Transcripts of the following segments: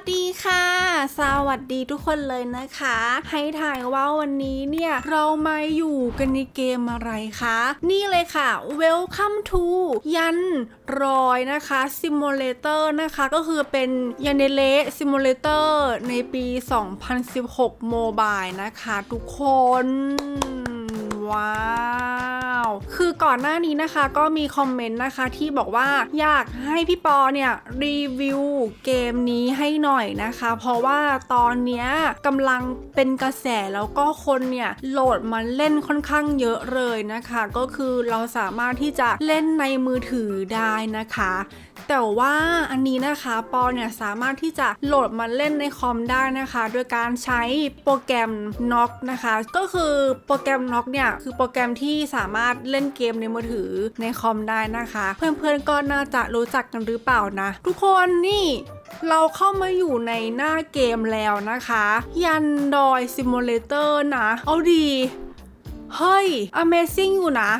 สดีค่ะ สวัสดีทุกคนเลยนะคะ ให้ถ่ายว่าวันนี้เนี่ย เรามาอยู่กันในเกมอะไรคะ นี่เลยค่ะ Welcome to ยันรอยนะคะ Simulator นะคะ ก็คือเป็นยันเดเล Simulator ในปี 2016โมบายนะคะ ทุกคน ว้าว คือก่อนหน้านี้นะคะก็มีคอมเมนต์นะคะที่บอกว่าอยากให้พี่ปอเนี่ยรีวิวเกมนี้ให้หน่อยนะคะ เพราะว่าตอนเนี้ยกำลังเป็นกระแสแล้วก็คนเนี่ยโหลดมาเล่นค่อนข้างเยอะเลยนะคะ ก็คือเราสามารถที่จะเล่นในมือถือได้นะคะ แต่ว่าอันนี้นะคะปอเนี่ยสามารถที่จะโหลดมาเล่นในคอมได้นะคะ โดยการใช้โปรแกรม n o c นะคะ ก็คือโปรแกรม n o c เนี่ย คือโปรแกรมที่สามารถเล่นเกมในมือถือในคอมได้นะคะ เพื่อนๆก็น่าจะรู้จักกันหรือเปล่านะ ทุกคนนี่เราเข้ามาอยู่ในหน้าเกมแล้วนะคะ ยันดอยซิมูเลเตอร์นะ เอาดี เฮ้ย Amazing อยู่นะ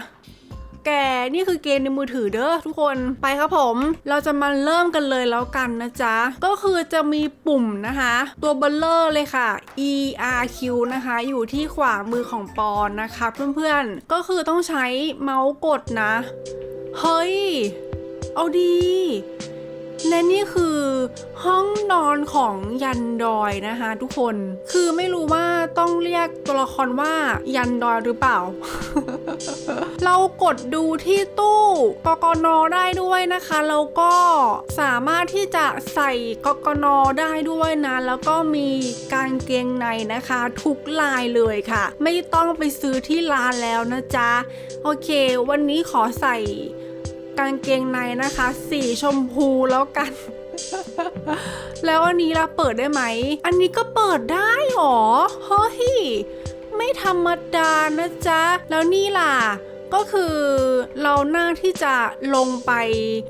แกนี่คือเกมในมือถือเด้อทุกคนไปครับผม เราจะมาเริ่มกันเลยแล้วกันนะจ๊ะ ก็คือจะมีปุ่มนะคะ ตัวเบลเลอร์เลยค่ะ E R Q นะคะ อยู่ที่ขวามือของปอนนะคะเพื่อนๆ ก็คือต้องใช้เมาส์กดนะ เฮ้ย เอาดีและนี่คือห้องนอนของยันดอยนะคะ ทุกคนคือไม่รู้ว่าต้องเรียกตัวละครว่ายันดอยหรือเปล่า เรากดดูที่ตู้กกนได้ด้วยนะคะแล้วก็สามารถที่จะใส่กกนได้ด้วยนะ แล้วก็มีกางเกงในนะคะ ทุกลายเลยค่ะ ไม่ต้องไปซื้อที่ร้านแล้วนะจ๊ะ โอเค วันนี้ขอใส่กางเกงในนะคะ สีชมพูแล้วกันแล้วอันนี้เราเปิดได้ไหม อันนี้ก็เปิดได้หรอ เฮ้ย ไม่ธรรมดานะจ๊ะ แล้วนี่ล่ะ ก็คือเราหน้าที่จะลงไป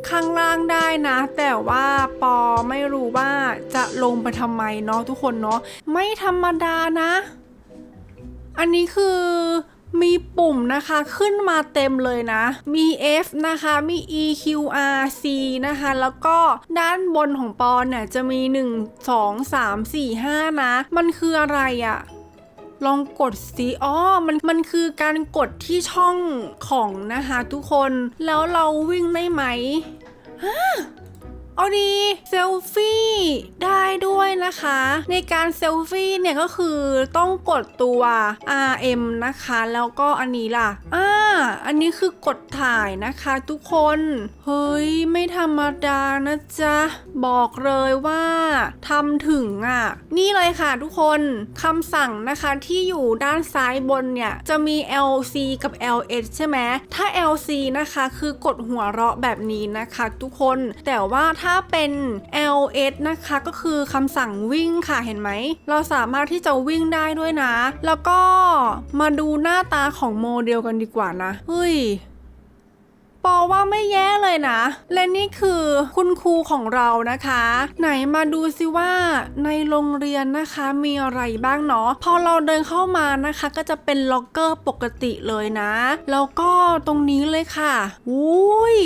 ข้างล่างได้นะ แต่ว่าปอไม่รู้ว่าจะลงไปทำไมเนาะทุกคนเนาะไม่ธรรมดานะ อันนี้คือมีปุ่มนะคะขึ้นมาเต็มเลยนะ มี F นะคะ มี E Q R C นะคะ แล้วก็ด้านบนของปอนเนี่ยจะมี 1 2 3 4 5 นะ มันคืออะไรอะ ลองกดสิอ๋อมันมันคือการกดที่ช่องของนะคะทุกคน แล้วเราวิ่งได้ไหมเอาดีเซลฟี่ได้ด้วยนะคะ ในการเซลฟี่เนี่ยก็คือต้องกดตัว RM นะคะ แล้วก็อันนี้ล่ะอ่าอันนี้คือกดถ่ายนะคะทุกคน เฮ้ย ไม่ธรรมดานะจ๊ะ บอกเลยว่าทำถึงอะ นี่เลยค่ะทุกคนคำสั่งนะคะที่อยู่ด้านซ้ายบนเนี่ย จะมี LC กับ LS ใช่ไหมถ้า LC นะคะคือกดหัวเราะแบบนี้นะคะทุกคนแต่ว่าถ้าาเป็น LS นะคะก็คือคำสั่งวิ่งค่ะเห็นไหม เราสามารถที่จะวิ่งได้ด้วยนะ แล้วก็มาดูหน้าตาของโมเดลกันดีกว่านะ เฮ้ยปอว่าไม่แย่เลยนะ และนี่คือคุณครูของเรานะคะ ไหนมาดูสิว่าในโรงเรียนนะคะมีอะไรบ้างเนาะ พอเราเดินเข้ามานะคะ ก็จะเป็นล็อกเกอร์ปกติเลยนะ แล้วก็ตรงนี้เลยค่ะ อุ้ย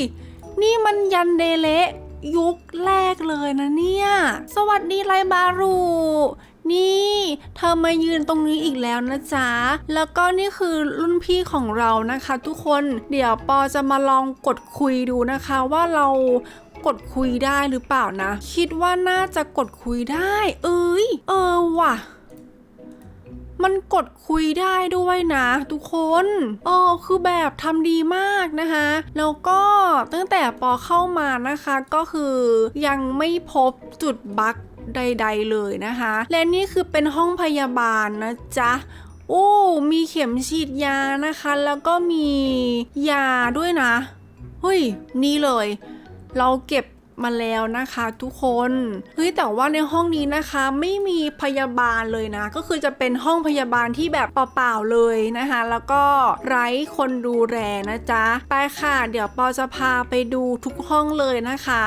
นี่มันยันเดเละ ยุคแรกเลยนะเนี่ย สวัสดีไลบารูนี่ เธอมายืนตรงนี้อีกแล้วนะจ๊ะ แล้วก็นี่คือรุ่นพี่ของเรานะคะ ทุกคน เดี๋ยวปอจะมาลองกดคุยดูนะคะว่าเรากดคุยได้หรือเปล่านะ คิดว่าน่าจะกดคุยได้ เอ้ย เออว่ะ มันกดคุยได้ด้วยนะทุกคนเออคือแบบทำดีมากนะคะ แล้วก็ตั้งแต่ปอเข้ามานะคะก็คือยังไม่พบจุดบั๊กใด ๆ เลยนะคะ และนี่คือเป็นห้องพยาบาลนะจ๊ะโอ้ มีเข็มฉีดยานะคะ แล้วก็มียาด้วยนะ เฮ้ย นี่เลย เราเก็บ มาแล้วนะคะทุกคนเฮ้ยแต่ว่าในห้องนี้นะคะ ไม่มีพยาบาลเลยนะ ก็คือจะเป็นห้องพยาบาลที่แบบเปล่าๆเลยนะคะ แล้วก็ไร้คนดูแลนะจ๊ะไปค่ะ เดี๋ยวปอจะพาไปดูทุกห้องเลยนะคะ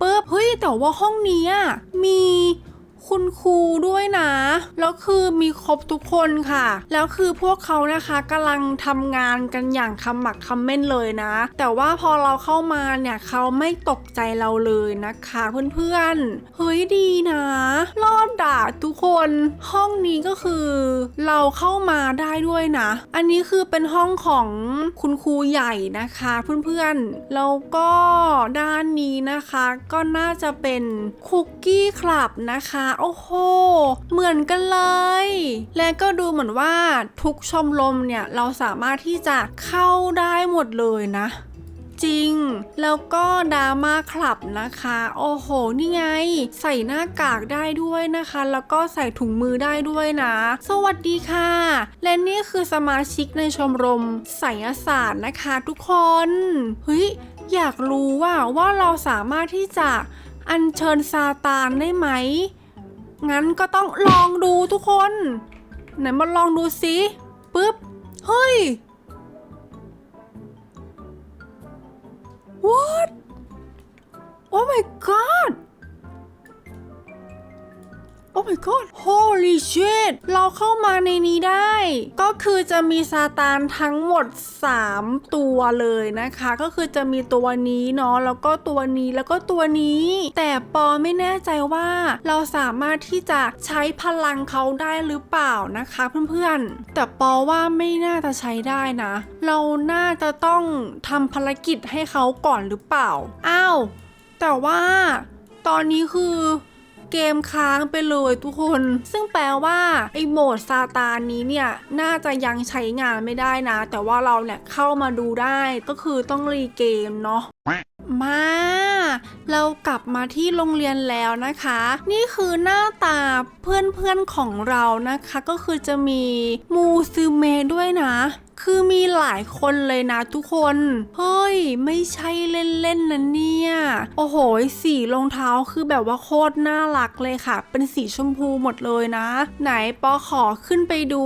ปึ๊บเฮ้ยแต่ว่าห้องนี้มี คุณครูด้วยนะ แล้วคือมีครบทุกคนค่ะ แล้วคือพวกเขานะคะกำลังทำงานกันอย่างคำหมักคำเม่นเลยนะ แต่ว่าพอเราเข้ามาเนี่ยเขาไม่ตกใจเราเลยนะคะเพื่อนๆ เฮ้ยดีนะ รอดด่าทุกคน ห้องนี้ก็คือเราเข้ามาได้ด้วยนะ อันนี้คือเป็นห้องของคุณครูใหญ่นะคะเพื่อนๆ แล้วก็ด้านนี้นะคะก็น่าจะเป็นคุกกี้คลับนะคะโอ้โห เหมือนกันเลย และก็ดูเหมือนว่าทุกชมรมเนี่ย เราสามารถที่จะเข้าได้หมดเลยนะ จริง แล้วก็ดราม่าคลับนะคะ โอ้โห นี่ไง ใส่หน้ากากได้ด้วยนะคะ แล้วก็ใส่ถุงมือได้ด้วยนะ สวัสดีค่ะ และนี่คือสมาชิกในชมรมไสยศาสตร์นะคะ ทุกคนเฮ้ยอยากรู้ว่าว่าเราสามารถที่จะอัญเชิญซาตานได้ไหม งั้นก็ต้องลองดูทุกคน ไหนมาลองดูสิปึ๊บ เฮ้ย What? Oh my god! Holy shit! เราเข้ามาในนี้ได้ ก็คือจะมีซาตานทั้งหมด 3 ตัวเลยนะคะ ก็คือจะมีตัวนี้เนาะแล้วก็ตัวนี้แล้วก็ตัวนี้ แต่ปอไม่แน่ใจว่าเราสามารถที่จะใช้พลังเขาได้หรือเปล่านะคะเพื่อนๆ แต่ปอว่าไม่น่าจะใช้ได้นะ เราน่าจะต้องทำภารกิจให้เขาก่อนหรือเปล่า อ้าว แต่ว่าตอนนี้คือ เกมค้างไปเลยทุกคน ซึ่งแปลว่าไอ้โหมดซาตานนี้เนี่ย น่าจะยังใช้งานไม่ได้นะ แต่ว่าเราเนี่ยเข้ามาดูได้ก็คือต้องรีเกมเนาะมา เรากลับมาที่โรงเรียนแล้วนะคะ นี่คือหน้าตาเพื่อนๆของเรานะคะ ก็คือจะมีมูซึเมด้วยนะ คือมีหลายคนเลยนะทุกคน เฮ้ย ไม่ใช่เล่นๆนะเนี่ย โอ้โห สีรองเท้าคือแบบว่าโคตรน่ารักเลยค่ะ เป็นสีชมพูหมดเลยนะ ไหนปอขอขึ้นไปดู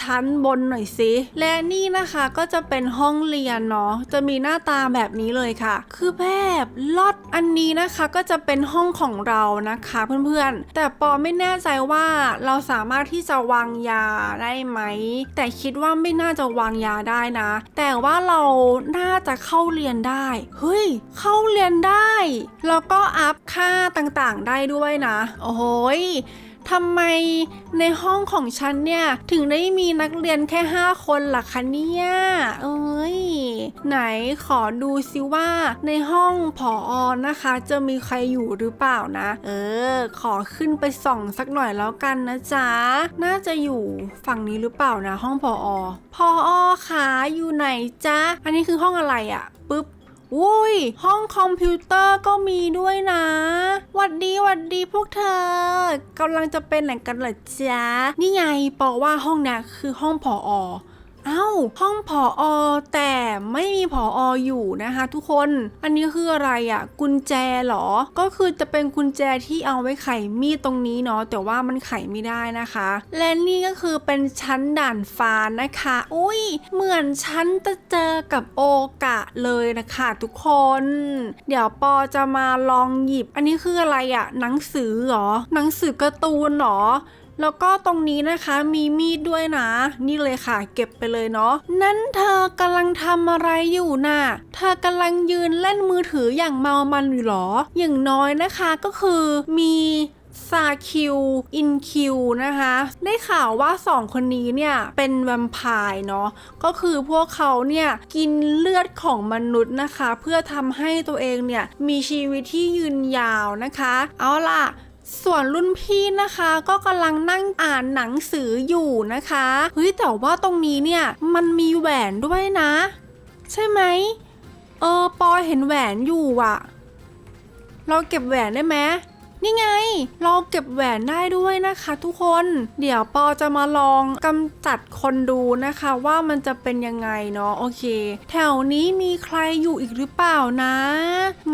ชั้นบนหน่อยสิ และนี่นะคะก็จะเป็นห้องเรียนเนาะ จะมีหน้าตาแบบนี้เลยค่ะ คือแบบลอดอันนี้นะคะก็จะเป็นห้องของเรานะคะเพื่อนๆ แต่ปอไม่แน่ใจว่าเราสามารถที่จะวางยาได้ไหม แต่คิดว่าไม่น่าจะวางยาได้นะ แต่ว่าเราน่าจะเข้าเรียนได้ เฮ้ย เข้าเรียนได้ แล้วก็อัพค่าต่างๆได้ด้วยนะ โอ้โหย ทำไมในห้องของฉันเนี่ย ถึงได้มีนักเรียนแค่ 5 คนล่ะคะเนี่ย เอ้ย ไหนขอดูซิว่าในห้องผออนะคะ จะมีใครอยู่หรือเปล่านะ เออ ขอขึ้นไปส่องสักหน่อยแล้วกันนะจ๊ะ น่าจะอยู่ฝั่งนี้หรือเปล่านะ ห้องผออพออคะอยู่ไหนจ๊ะ อันนี้คือห้องอะไรอะปึ๊บ อุ้ย ห้องคอมพิวเตอร์ก็มีด้วยนะหวัดดีหวัดดีพวกเธอกำลังจะเป็นไหนกันเหรอจ๊ะนี่ไงปอว่าห้องนี้คือห้องผออ เอ้า ห้องผออแต่ไม่มีผอออยู่นะคะทุกคน อันนี้คืออะไรอะ่ะ กุญแจเหรอ ก็คือจะเป็นกุญแจที่เอาไว้ไขมีดตรงนี้เนาะแต่ว่ามันไขไม่ได้นะคะ และนี่ก็คือเป็นชั้นด่านฟ้านะคะ อุ้ยเหมือนฉันจะเจอกับโอกะเลยนะคะทุกคน เดี๋ยวปอจะมาลองหยิบ อันนี้คืออะไรอะ่ะ หนังสือเหรอ หนังสือการ์ตูนเหรอ แล้วก็ตรงนี้นะคะมีมีดด้วยนะ นี่เลยค่ะ เก็บไปเลยเนาะนั่นเธอกำลังทำอะไรอยู่น่ะ เธอกำลังยืนเล่นมือถืออย่างเมามันอยู่หรอ อย่างน้อยนะคะก็คือมีซาคิว อินคิวนะคะ ได้ข่าวว่าสองคนนี้เนี่ย เป็นแวมไพร์เนาะ ก็คือพวกเขาเนี่ย กินเลือดของมนุษย์นะคะ เพื่อทำให้ตัวเองเนี่ย มีชีวิตที่ยืนยาวนะคะ เอาล่ะ ส่วนรุ่นพี่นะคะก็กำลังนั่งอ่านหนังสืออยู่นะคะเฮ้ยแต่ว่าตรงนี้เนี่ยมันมีแหวนด้วยนะ ใช่ไหมเออปอเห็นแหวนอยู่อะเราเก็บแหวนได้ไหม นี่ไงเราเก็บแหวนได้ด้วยนะคะทุกคน เดี๋ยวปอจะมาลองกำจัดคนดูนะคะว่ามันจะเป็นยังไงเนาะโอเค แถวนี้มีใครอยู่อีกหรือเปล่านะ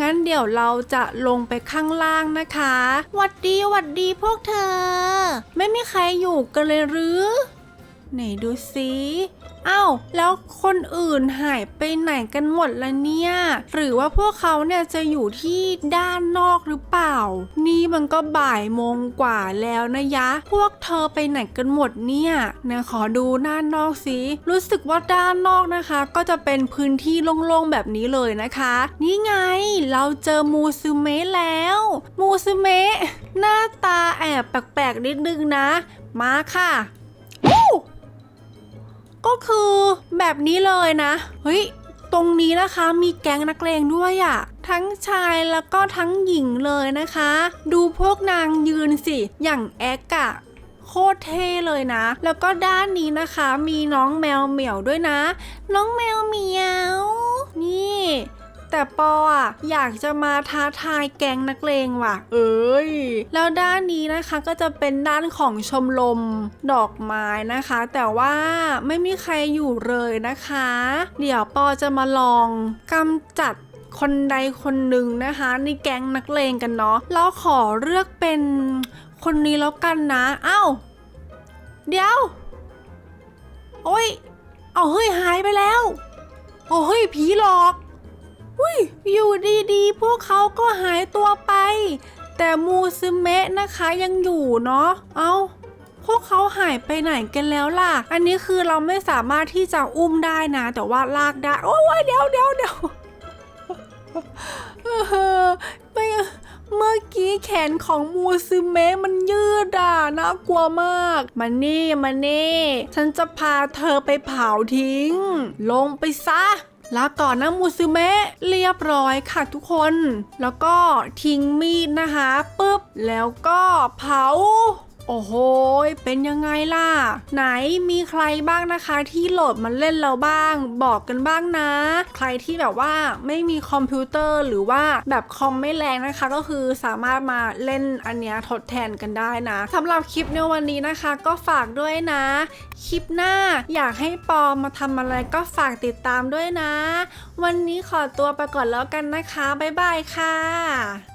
งั้นเดี๋ยวเราจะลงไปข้างล่างนะคะหวัดดีหวัดดีพวกเธอ ไม่มีใครอยู่กันเลยหรือ ไหนดูสิ อ้าวแล้วคนอื่นหายไปไหนกันหมดละเนี่ย หรือว่าพวกเขาเนี่ยจะอยู่ที่ด้านนอกหรือเปล่า นี่มันก็บ่ายโมงกว่าแล้วนะยะ พวกเธอไปไหนกันหมดเนี่ยนะขอดูด้านนอกสิรู้สึกว่าด้านนอกนะคะ ก็จะเป็นพื้นที่โล่งๆแบบนี้เลยนะคะ นี่ไงเราเจอมูซึเมะแล้วมูซึเมะหน้าตาแอบแปลกๆนิดนึงนะ มาค่ะ ก็คือแบบนี้เลยนะ เฮ้ย ตรงนี้นะคะมีแก๊งนักเลงด้วยอะ่ะ ทั้งชายแล้วก็ทั้งหญิงเลยนะคะ ดูพวกนางยืนสิ อย่างแอ็กอะโคตรเท่เลยนะ แล้วก็ด้านนี้นะคะมีน้องแมวเหมียวด้วยนะ น้องแมวเหมียว นี่ แต่ปออะอยากจะมาท้าทายแก๊งนักเลงว่ะ เอ้ย แล้วด้านนี้นะคะก็จะเป็นด้านของชมรมดอกไม้นะคะ แต่ว่าไม่มีใครอยู่เลยนะคะ เดี๋ยวปอจะมาลองกำจัดคนใดคนหนึ่งนะคะ ในแก๊งนักเลงกันเนาะแล้วขอเลือกเป็นคนนี้แล้วกันนะเอ้าเดี๋ยว โอ้ย เอาเฮ้ยหายไปแล้ว โอ้เฮ้ยผีหลอก อุ้ยอยู่ดีๆ พวกเขาก็หายตัวไป แต่มูซึเมะนะคะยังอยู่เนาะ เอา้าพวกเขาหายไปไหนกันแล้วล่ะ อันนี้คือเราไม่สามารถที่จะอุ้มได้นะ แต่ว่าลากได้ โอ้ยเดี๋ยวเดี๋ยวเดี๋ยวเออไปเมื่อกี้แขนของมูซึเมะมันยืดอะน่ากลัวมากมานี่มานี่ ฉันจะพาเธอไปเผาทิ้ง ลงไปซะ ลาก่อนนะมูซึเมะเรียบร้อยค่ะทุกคน แล้วก็ทิ้งมีดนะคะปุ๊บแล้วก็เผา โอ้โห เป็นยังไงล่ะ ไหนมีใครบ้างนะคะที่โหลดมาเล่นเราบ้าง บอกกันบ้างนะ ใครที่แบบว่าไม่มีคอมพิวเตอร์หรือว่าแบบคอมไม่แรงนะคะ ก็คือสามารถมาเล่นอันเนี้ยทดแทนกันได้นะสำหรับคลิปในวันนี้นะคะ ก็ฝากด้วยนะ คลิปหน้าอยากให้ปอมาทำอะไรก็ฝากติดตามด้วยนะ วันนี้ขอตัวไปก่อนแล้วกันนะคะบ๊ายบายค่ะ